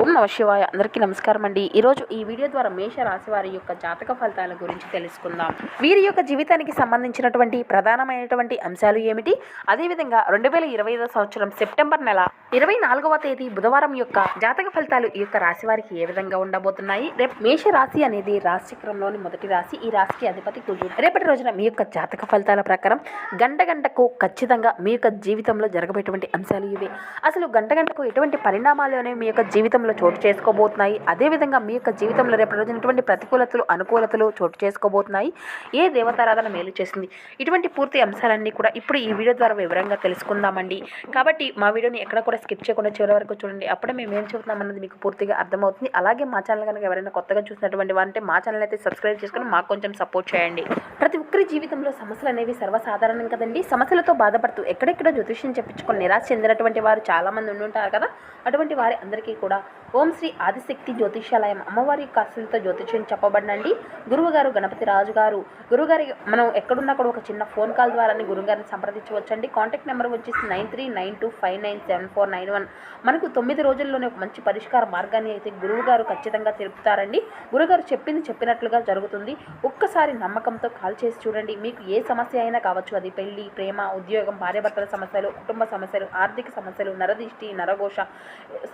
ఓం నమ శివాయ. అందరికీ నమస్కారం అండి. ఈరోజు ఈ వీడియో ద్వారా మేష రాశి వారి యొక్క జాతక ఫలితాల గురించి తెలుసుకుందాం. వీరి యొక్క జీవితానికి సంబంధించినటువంటి ప్రధానమైనటువంటి అంశాలు ఏమిటి? అదేవిధంగా రెండు వేల ఇరవై ఐదో సంవత్సరం సెప్టెంబర్ నెల ఇరవై నాలుగవ తేదీ బుధవారం యొక్క జాతక ఫలితాలు ఈ యొక్క రాశి వారికి ఏ విధంగా ఉండబోతున్నాయి? రేపు మేష రాశి అనేది రాశిచక్రంలోని మొదటి రాశి. ఈ రాశికి అధిపతి కుజుడు. రేపటి రోజున మీ యొక్క జాతక ఫలితాల ప్రకారం గంట గంటకు ఖచ్చితంగా మీ యొక్క జీవితంలో జరగబేటువంటి అంశాలు ఇవే. అసలు గంట గంటకు ఎటువంటి పరిణామాలు అనేవి మీ యొక్క జీవితంలో చోటు చేసుకోబోతున్నాయి. అదేవిధంగా మీ యొక్క జీవితంలో రేపటి రోజునటువంటి ప్రతికూలతలు అనుకూలతలు చోటు చేసుకోబోతున్నాయి. ఏ దేవతారాధన మేలు చేసింది? ఇటువంటి పూర్తి అంశాలన్నీ కూడా ఇప్పుడు ఈ వీడియో ద్వారా వివరంగా తెలుసుకుందామండి. కాబట్టి మా వీడియోని ఎక్కడ కూడా స్కిప్ చేయకుండా చివరి వరకు చూడండి. అప్పుడే మేము ఏం చెబుతున్నాం అన్నది మీకు పూర్తిగా అర్థమవుతుంది. అలాగే మా ఛానల్ కనుక ఎవరైనా కొత్తగా చూసినటువంటి వారంటే మా ఛానల్ అయితే సబ్స్క్రైబ్ చేసుకుని మాకు కొంచెం సపోర్ట్ చేయండి. ప్రతి ఒక్కరి జీవితంలో సమస్యలు అనేవి సర్వసాధారణం కదండి. సమస్యలతో బాధపడుతూ ఎక్కడెక్కడో జ్యోతిష్యం చెప్పించుకొని నిరాశ చెందినటువంటి వారు చాలామంది ఉండుంటారు కదా. అటువంటి వారి అందరికీ కూడా ఓం శ్రీ ఆదిశక్తి జ్యోతిష్యాలయం అమ్మవారి యొక్క ఆశలతో జ్యోతిష్యం చెప్పబడినండి. గురువుగారు గణపతి రాజు గారు గురుగారి మనం ఎక్కడున్నా కూడా ఒక చిన్న ఫోన్ కాల్ ద్వారానే గురుగారిని సంప్రదించవచ్చండి. కాంటాక్ట్ నెంబర్ వచ్చేసి nine three nine two five nine seven four nine one. మనకు తొమ్మిది రోజుల్లోనే ఒక మంచి పరిష్కార మార్గాన్ని అయితే గురువుగారు ఖచ్చితంగా తెలుపుతారండి. గురుగారు చెప్పింది చెప్పినట్లుగా జరుగుతుంది. ఒక్కసారి నమ్మకంతో కాల్ చేసి చూడండి. మీకు ఏ సమస్య అయినా కావచ్చు అది పెళ్ళి ప్రేమ ఉద్యోగం భార్యాభర్తల సమస్యలు కుటుంబ సమస్యలు ఆర్థిక సమస్యలు నరదిష్టి నరఘోష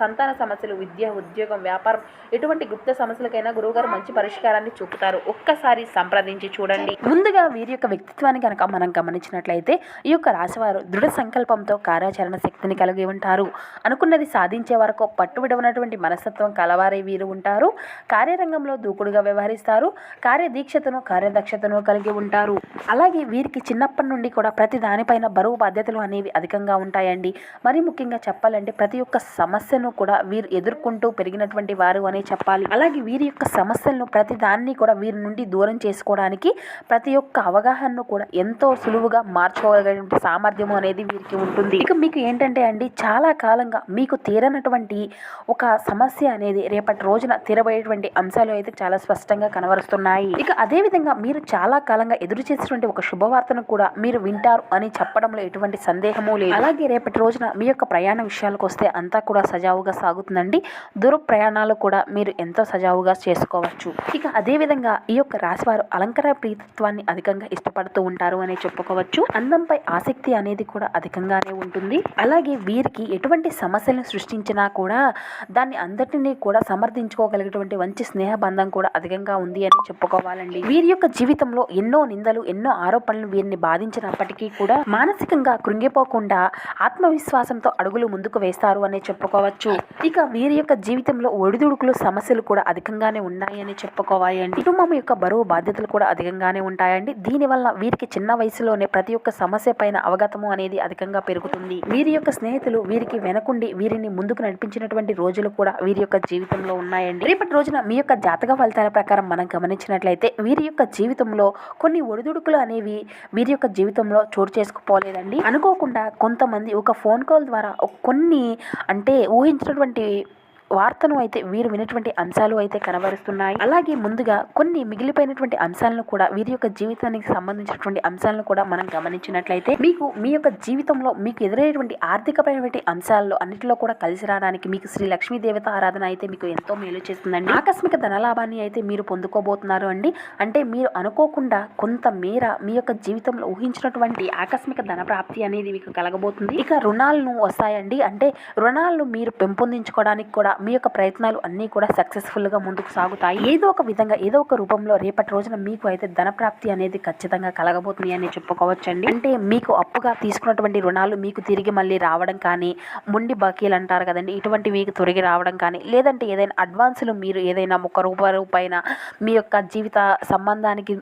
సంతాన సమస్యలు విద్య ఉద్యోగం వ్యాపారం ఎటువంటి గుప్త సమస్యలకైనా గురువుగారు మంచి పరిష్కారాన్ని చూపుతారు. ఒక్కసారి సంప్రదించి చూడండి. ముందుగా వీరి యొక్క వ్యక్తిత్వాన్ని కనుక మనం గమనించినట్లయితే ఈ యొక్క రాశివారు దృఢ సంకల్పంతో కార్యాచరణ శక్తిని కలిగి ఉంటారు. అనుకున్నది సాధించే వరకు పట్టు విడవనటువంటి మనస్తత్వం కలవారే వీరు ఉంటారు. కార్యరంగంలో దూకుడుగా వ్యవహరిస్తారు. కార్యదీక్షతను కార్యదక్షతను కలిగి ఉంటారు. అలాగే వీరికి చిన్నప్పటి నుండి కూడా ప్రతి దానిపైన బరువు బాధ్యతలు అనేవి అధికంగా ఉంటాయండి. మరి ముఖ్యంగా చెప్పాలంటే ప్రతి ఒక్క సమస్యను కూడా వీరు ఎదురు ఎదుర్కొంటూ పెరిగినటువంటి వారు అనే చెప్పాలి. అలాగే వీరి యొక్క సమస్యలను ప్రతి దాన్ని కూడా వీరి నుండి దూరం చేసుకోవడానికి ప్రతి ఒక్క అవగాహనను కూడా ఎంతో సులువుగా మార్చుకోగలిగిన సామర్థ్యము అనేది వీరికి ఉంటుంది. ఇక మీకు ఏంటంటే అండి చాలా కాలంగా మీకు తీరనటువంటి ఒక సమస్య అనేది రేపటి రోజున తీరబోయేటువంటి అంశాలు అయితే చాలా స్పష్టంగా కనబరుస్తున్నాయి. ఇక అదే విధంగా మీరు చాలా కాలంగా ఎదురు చేసినటువంటి ఒక శుభవార్తను కూడా మీరు వింటారు అని చెప్పడంలో ఎటువంటి సందేహము లేదు. అలాగే రేపటి రోజున మీ యొక్క ప్రయాణ విషయాలకు వస్తే అంతా కూడా సజావుగా సాగుతుందండి. దూర ప్రయాణాలు కూడా మీరు ఎంతో సజావుగా చేసుకోవచ్చు. ఇక అదేవిధంగా ఈ యొక్క రాశివారు అలంకార ప్రీతత్వాన్ని అధికంగా ఇష్టపడుతూ ఉంటారు అని చెప్పుకోవచ్చు. అందంపై ఆసక్తి అనేది కూడా అధికంగానే ఉంటుంది. అలాగే వీరికి ఎటువంటి సమస్యలను సృష్టించినా కూడా దాన్ని అందరినీ కూడా సమర్థించుకోగలిగేటువంటి మంచి స్నేహ బంధం కూడా అధికంగా ఉంది అని చెప్పుకోవాలండి. వీరి యొక్క జీవితంలో ఎన్నో నిందలు ఎన్నో ఆరోపణలు వీరిని బాధించినప్పటికీ కూడా మానసికంగా కృంగిపోకుండా ఆత్మవిశ్వాసంతో అడుగులు ముందుకు వేస్తారు అని చెప్పుకోవచ్చు. ఇక వీరి యొక్క జీవితంలో ఒడిదుడుకులు సమస్యలు కూడా అధికంగానే ఉన్నాయని చెప్పుకోవాలి అండి కుటుంబం యొక్క బరువు బాధ్యతలు కూడా అధికంగానే ఉంటాయండి. దీనివల్ల వీరికి చిన్న వయసులోనే ప్రతి ఒక్క సమస్య పైన అవగతము అనేది అధికంగా పెరుగుతుంది. వీరి యొక్క స్నేహితులు వీరికి వెనకుండి వీరిని ముందుకు నడిపించినటువంటి రోజులు కూడా వీరి యొక్క జీవితంలో ఉన్నాయండి. రేపటి రోజున మీ యొక్క జాతక ఫలితాల ప్రకారం మనం గమనించినట్లయితే వీరి యొక్క జీవితంలో కొన్ని ఒడిదుడుకులు అనేవి వీరి యొక్క జీవితంలో చోటు చేసుకుపోలేదండి. అనుకోకుండా కొంతమంది ఒక ఫోన్ కాల్ ద్వారా కొన్ని అంటే ఊహించినటువంటి వార్తను అయితే వీరు వినటువంటి అంశాలు అయితే కనబరుస్తున్నాయి. అలాగే ముందుగా కొన్ని మిగిలిపోయినటువంటి అంశాలను కూడా వీరి యొక్క జీవితానికి సంబంధించినటువంటి అంశాలను కూడా మనం గమనించినట్లయితే మీకు మీ యొక్క జీవితంలో మీకు ఎదురయ్యేటువంటి ఆర్థికపరమైనటువంటి అంశాల్లో అన్నిటిలో కూడా కలిసి రావడానికి మీకు శ్రీ లక్ష్మీ దేవత ఆరాధన అయితే మీకు ఎంతో మేలు చేస్తుందండి. ఆకస్మిక ధనలాభాన్ని అయితే మీరు పొందుకోబోతున్నారు అండి. అంటే మీరు అనుకోకుండా కొంత మేర మీ యొక్క జీవితంలో ఊహించినటువంటి ఆకస్మిక ధన ప్రాప్తి అనేది మీకు కలగబోతుంది. ఇక రుణాలను వస్తాయండి. అంటే రుణాలను మీరు పెంపొందించుకోవడానికి కూడా మీ యొక్క ప్రయత్నాలు అన్నీ కూడా సక్సెస్ఫుల్గా ముందుకు సాగుతాయి. ఏదో ఒక విధంగా ఏదో ఒక రూపంలో రేపటి రోజున మీకు అయితే ధనప్రాప్తి అనేది ఖచ్చితంగా కలగబోతుంది అని చెప్పుకోవచ్చండి. అంటే మీకు అప్పుగా తీసుకున్నటువంటి రుణాలు మీకు తిరిగి మళ్ళీ రావడం కానీ ముండి బాకీలు అంటారు కదండి ఇటువంటి మీకు తిరిగి రావడం కానీ లేదంటే ఏదైనా అడ్వాన్సులు మీరు ఏదైనా ఒక రూపాయి పైన మీ యొక్క జీవిత సంబంధానికి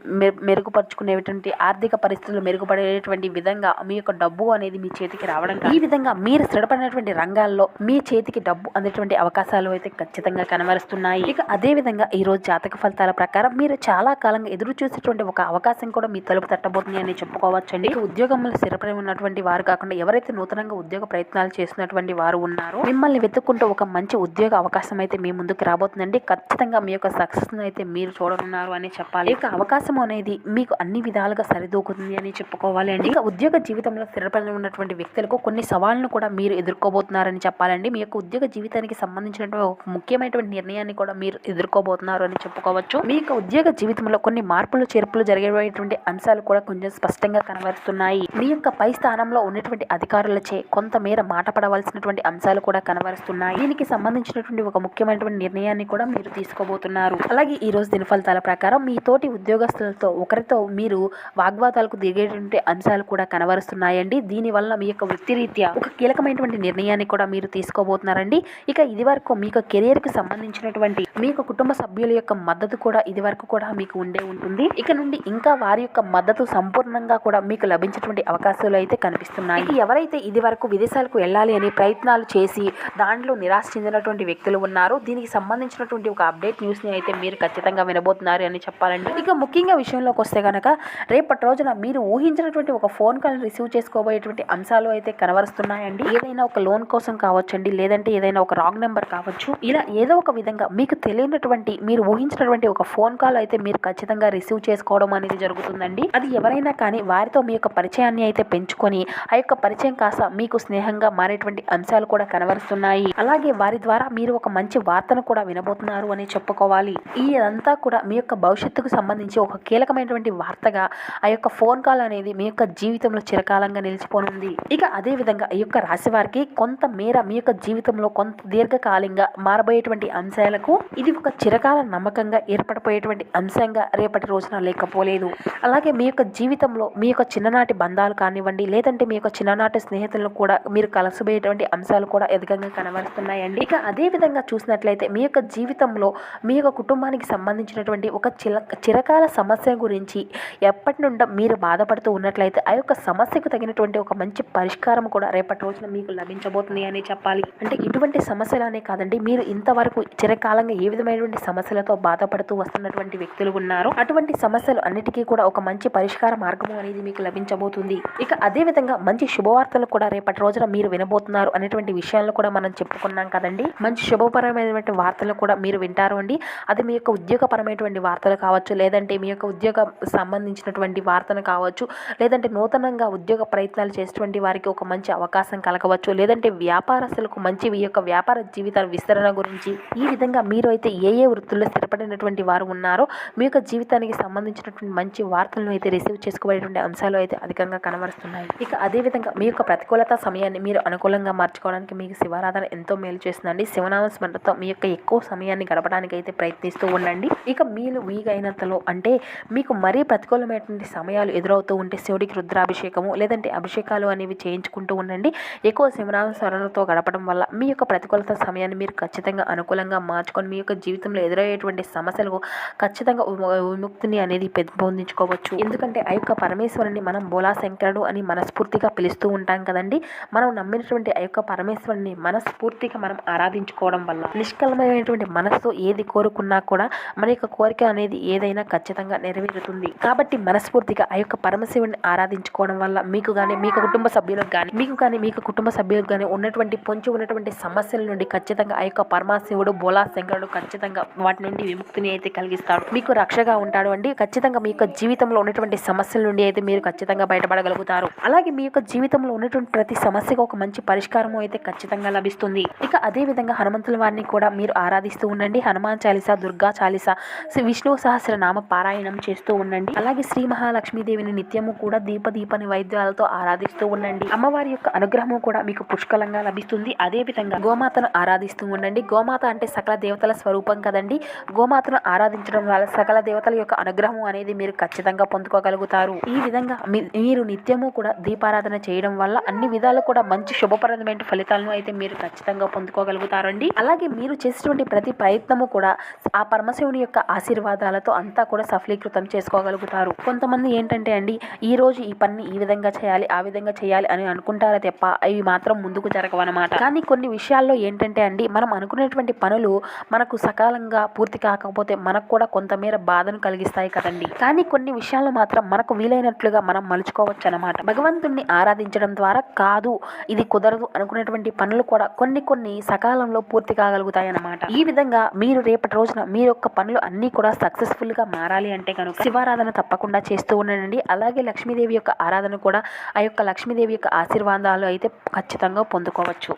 మెరుగుపరుచుకునేటువంటి ఆర్థిక పరిస్థితులు మెరుగుపడేటువంటి విధంగా మీ యొక్క డబ్బు అనేది మీ చేతికి రావడం ఈ విధంగా మీరు స్థిరపడినటువంటి రంగాల్లో మీ చేతికి డబ్బు అందేటువంటి అవకాశాలు అయితే ఖచ్చితంగా కనబరుస్తున్నాయి. ఇక అదే విధంగా ఈ రోజు జాతక ఫలితాల ప్రకారం మీరు చాలా కాలంగా ఎదురు చూసేటువంటి ఒక అవకాశం కూడా మీ తలుపు తట్టబోతుంది అని చెప్పుకోవచ్చండి. ఉద్యోగంలో స్థిరపడి ఉన్నటువంటి వారు కాకుండా ఎవరైతే నూతనంగా ఉద్యోగ ప్రయత్నాలు చేస్తున్నటువంటి వారు ఉన్నారో మిమ్మల్ని వెతుక్కుంటూ ఒక మంచి ఉద్యోగ అవకాశం అయితే మీ ముందుకు రాబోతుందండి. ఖచ్చితంగా మీ యొక్క సక్సెస్ అయితే మీరు చూడనున్నారు అని చెప్పాలి. ఇక అవకాశం అనేది మీకు అన్ని విధాలుగా సరిదూకుతుంది అని చెప్పుకోవాలి అండి. ఇక ఉద్యోగ జీవితంలో స్థిరపడి ఉన్నటువంటి వ్యక్తులకు కొన్ని సవాళ్ళను కూడా మీరు ఎదుర్కోబోతున్నారని చెప్పాలండి. మీ యొక్క ఉద్యోగ జీవితానికి సంబంధించి సంబంధించినటువంటి ఒక ముఖ్యమైనటువంటి నిర్ణయాన్ని కూడా మీరు ఎదుర్కోబోతున్నారు అని చెప్పుకోవచ్చు. మీ యొక్క ఉద్యోగ జీవితంలో కొన్ని మార్పులు చేర్పులు జరిగేటువంటి అంశాలు కూడా కొంచెం స్పష్టంగా కనబరుస్తున్నాయి మీ యొక్క పై స్థానంలో ఉన్నటువంటి అధికారులచే కొంతమేర మాట పడవలసినటువంటి అంశాలు కూడా కనబరుస్తున్నాయి. దీనికి సంబంధించినటువంటి ఒక ముఖ్యమైనటువంటి నిర్ణయాన్ని కూడా మీరు తీసుకోబోతున్నారు. అలాగే ఈ రోజు దిన ఫలితాల ప్రకారం మీ తోటి ఉద్యోగస్తులతో ఒకరితో మీరు వాగ్వాదాలకు దిగేటువంటి అంశాలు కూడా కనబరుస్తున్నాయండి. దీనివల్ల మీ యొక్క వృత్తిరీత్యా ఒక కీలకమైనటువంటి నిర్ణయాన్ని కూడా మీరు తీసుకోబోతున్నారండి. ఇక ఇది వరకు మీకు కెరియర్కి సంబంధించినటువంటి మీ కుటుంబ సభ్యుల యొక్క మద్దతు కూడా ఇది వరకు కూడా మీకు ఉండే ఉంటుంది. ఇక నుండి ఇంకా వారి యొక్క మద్దతు సంపూర్ణంగా కూడా మీకు లభించేటువంటి అవకాశాలు అయితే కనిపిస్తున్నాయి. ఎవరైతే ఇది వరకు విదేశాలకు వెళ్ళాలి అనే ప్రయత్నాలు చేసి దాంట్లో నిరాశ చెందినటువంటి వ్యక్తులు ఉన్నారు దీనికి సంబంధించినటువంటి ఒక అప్డేట్ న్యూస్ని అయితే మీరు ఖచ్చితంగా వినబోతున్నారు అని చెప్పాలండి. ఇక ముఖ్యంగా విషయంలోకి వస్తే కనుక రేపటి రోజున మీరు ఊహించినటువంటి ఒక ఫోన్ కాల్ రిసీవ్ చేసుకోబోయేటువంటి అంశాలు అయితే కనబరుస్తున్నాయండి. ఏదైనా ఒక లోన్ కోసం కావచ్చండి లేదంటే ఏదైనా ఒక రాంగ్ నెంబర్ కావచ్చు. ఇలా ఏదో ఒక విధంగా మీకు తెలియనటువంటి మీరు ఊహించినటువంటి ఒక ఫోన్ కాల్ అయితే మీరు ఖచ్చితంగా రిసీవ్ చేసుకోవడం అనేది జరుగుతుందండి. అది ఎవరైనా కానీ వారితో మీ యొక్క పరిచయాన్ని అయితే పెంచుకొని ఆ యొక్క పరిచయం కాస్త మీకు స్నేహంగా మారేటువంటి అంశాలు కూడా కనబరుస్తున్నాయి. అలాగే వారి ద్వారా మీరు ఒక మంచి వార్తను కూడా వినబోతున్నారు అని చెప్పుకోవాలి. ఇదంతా కూడా మీ యొక్క భవిష్యత్తుకు సంబంధించి ఒక కీలకమైనటువంటి వార్తగా ఆ యొక్క ఫోన్ కాల్ అనేది మీ యొక్క జీవితంలో చిరకాలంగా నిలిచిపోనుంది. ఇక అదే విధంగా ఈ యొక్క రాశి వారికి కొంత మేర మీ యొక్క జీవితంలో కొంత దీర్ఘకాలంగా మారబోయేటువంటి అంశాలకు ఇది ఒక చిరకాల నమ్మకంగా ఏర్పడిపోయేటువంటి అంశంగా రేపటి రోజున లేకపోలేదు. అలాగే మీ యొక్క జీవితంలో మీ యొక్క చిన్ననాటి బంధాలు కానివ్వండి లేదంటే మీ యొక్క చిన్ననాటి స్నేహితులను కూడా మీరు కలసబోయేటువంటి అంశాలు కూడా అధికంగా కనబడుతున్నాయండి ఇక అదే విధంగా చూసినట్లయితే మీ యొక్క జీవితంలో మీ యొక్క కుటుంబానికి సంబంధించినటువంటి ఒక చిల చిరకాల సమస్య గురించి ఎప్పటి నుండో మీరు బాధపడుతూ ఉన్నట్లయితే ఆ యొక్క సమస్యకు తగినటువంటి ఒక మంచి పరిష్కారం కూడా రేపటి రోజున మీకు లభించబోతుంది అని చెప్పాలి. అంటే ఇటువంటి సమస్యలనే కాదండి. మీరు ఇంతవరకు చిరకాలంగా ఏ విధమైనటువంటి సమస్యలతో బాధపడుతూ వస్తున్నటువంటి వ్యక్తులు ఉన్నారు అటువంటి సమస్యలు అన్నిటికీ కూడా ఒక మంచి పరిష్కార మార్గం అనేది మీకు లభించబోతుంది. ఇక అదే విధంగా మంచి శుభవార్తలు కూడా రేపటి రోజున మీరు వినబోతున్నారు అనేటువంటి విషయాలను కూడా మనం చెప్పుకున్నాం కదండి. మంచి శుభపరమైనటువంటి వార్తలు కూడా మీరు వింటారు అండి. అది మీ యొక్క ఉద్యోగపరమైనటువంటి వార్తలు కావచ్చు లేదంటే మీ యొక్క ఉద్యోగ సంబంధించినటువంటి వార్తను కావచ్చు లేదంటే నూతనంగా ఉద్యోగ ప్రయత్నాలు చేసేటువంటి వారికి ఒక మంచి అవకాశం కలగవచ్చు లేదంటే వ్యాపారస్తులకు మంచి మీ యొక్క వ్యాపార జీవితం జీవితాల విస్తరణ గురించి. ఈ విధంగా మీరు అయితే ఏ ఏ వృత్తుల్లో స్థిరపడినటువంటి వారు ఉన్నారో మీ యొక్క జీవితానికి సంబంధించినటువంటి మంచి వార్తలను అయితే రిసీవ్ చేసుకోబడేటువంటి అంశాలు అయితే అధికంగా కనబరుస్తున్నాయి. ఇక అదేవిధంగా మీ యొక్క ప్రతికూలత సమయాన్ని మీరు అనుకూలంగా మార్చుకోవడానికి మీకు శివారాధన ఎంతో మేలు చేస్తుందండి. శివనామ స్మరణతో మీ యొక్క ఎక్కువ సమయాన్ని గడపడానికి అయితే ప్రయత్నిస్తూ ఉండండి. ఇక మీరు వీగైనంతలో అంటే మీకు మరీ ప్రతికూలమైనటువంటి సమయాలు ఎదురవుతూ ఉంటే శివుడికి రుద్రాభిషేకము లేదంటే అభిషేకాలు అనేవి చేయించుకుంటూ ఉండండి. ఎక్కువ శివనామ స్మరణతో గడపడం వల్ల మీ యొక్క ప్రతికూలత సమయాన్ని మీరు ఖచ్చితంగా అనుకూలంగా మార్చుకొని మీ యొక్క జీవితంలో ఎదురయ్యేటువంటి సమస్యలకు ఖచ్చితంగా విముక్తిని అనేది పెంపొందించుకోవచ్చు ఎందుకంటే ఆ యొక్క పరమేశ్వరుని మనం బోలా శంకరుడు అని మనస్ఫూర్తిగా పిలుస్తూ ఉంటాం కదండి. మనం నమ్మినటువంటి ఆ యొక్క పరమేశ్వరుని మనస్ఫూర్తిగా మనం ఆరాధించుకోవడం వల్ల నిష్కలమైనటువంటి మనస్సు ఏది కోరుకున్నా కూడా మన యొక్క కోరిక అనేది ఏదైనా ఖచ్చితంగా నెరవేరుతుంది. కాబట్టి మనస్ఫూర్తిగా ఆ యొక్క పరమశివుని ఆరాధించుకోవడం వల్ల మీకు కానీ మీకు కుటుంబ సభ్యులకు కానీ మీకు కానీ మీకు కుటుంబ సభ్యులకు కానీ ఉన్నటువంటి పొంచి ఉన్నటువంటి సమస్యల నుండి ఖచ్చితంగా ఖచ్చితంగా ఆ యొక్క పరమశివుడు బోలా శంకరుడు ఖచ్చితంగా వాటి నుండి విముక్తిని అయితే కలిగిస్తాడు. మీకు రక్షగా ఉంటాడు అండి. ఖచ్చితంగా మీ యొక్క జీవితంలో ఉన్నటువంటి సమస్యల నుండి అయితే మీరు ఖచ్చితంగా బయటపడగలుగుతారు. అలాగే మీ యొక్క జీవితంలో ఉన్నటువంటి ప్రతి సమస్యకు ఒక మంచి పరిష్కారం అయితే ఖచ్చితంగా లభిస్తుంది. ఇక అదే విధంగా హనుమంతుల వారిని కూడా మీరు ఆరాధిస్తూ ఉండండి. హనుమాన్ చాలీస దుర్గా చాలీస శ్రీ విష్ణు సహస్రనామ పారాయణం చేస్తూ ఉండండి. అలాగే శ్రీ మహాలక్ష్మీదేవిని నిత్యము కూడా దీప దీపని వైద్యాలతో ఆరాధిస్తూ ఉండండి. అమ్మవారి యొక్క అనుగ్రహము కూడా మీకు పుష్కలంగా లభిస్తుంది. అదే విధంగా గోమాతను ఆరాధిస్తూ ఉండండి. గోమాత అంటే సకల దేవతల స్వరూపం కదండి. గోమాతను ఆరాధించడం వల్ల సకల దేవతల యొక్క అనుగ్రహం అనేది మీరు ఖచ్చితంగా పొందుకోగలుగుతారు. ఈ విధంగా మీ- మీరు నిత్యము కూడా దీపారాధన చేయడం వల్ల అన్ని విధాలు కూడా మంచి శుభప్రదమైన ఫలితాలను అయితే మీరు ఖచ్చితంగా పొందుకోగలుగుతారండి. అలాగే మీరు చేసినటువంటి ప్రతి ప్రయత్నము కూడా ఆ పరమశివుని యొక్క ఆశీర్వాదాలతో అంతా కూడా సఫలీకృతం చేసుకోగలుగుతారు. కొంతమంది ఏంటంటే అండి ఈ రోజు ఈ పని ఈ విధంగా చేయాలి ఆ విధంగా చేయాలి అని అనుకుంటారా తప్ప అవి మాత్రం ముందుకు జరగవన్నమాట. కానీ కొన్ని విషయాల్లో ఏంటంటే అండి. మనం అనుకునేటువంటి పనులు మనకు సకాలంగా పూర్తి కాకపోతే మనకు కూడా కొంతమేర బాధను కలిగిస్తాయి కదండి. కానీ కొన్ని విషయాలు మాత్రం మనకు వీలైనట్లుగా మనం మలుచుకోవచ్చు అనమాట భగవంతుణ్ణి ఆరాధించడం ద్వారా కాదు ఇది కుదరదు అనుకునేటువంటి పనులు కూడా కొన్ని కొన్ని సకాలంలో పూర్తి కాగలుగుతాయి అన్నమాట ఈ విధంగా మీరు రేపటి రోజున మీ యొక్క పనులు అన్నీ కూడా సక్సెస్ఫుల్గా మారాలి అంటే కనుక శివారాధన తప్పకుండా చేస్తూ ఉండండి. అలాగే లక్ష్మీదేవి యొక్క ఆరాధన కూడా ఆ యొక్క లక్ష్మీదేవి యొక్క ఆశీర్వాదాలు అయితే ఖచ్చితంగా పొందుకోవచ్చు.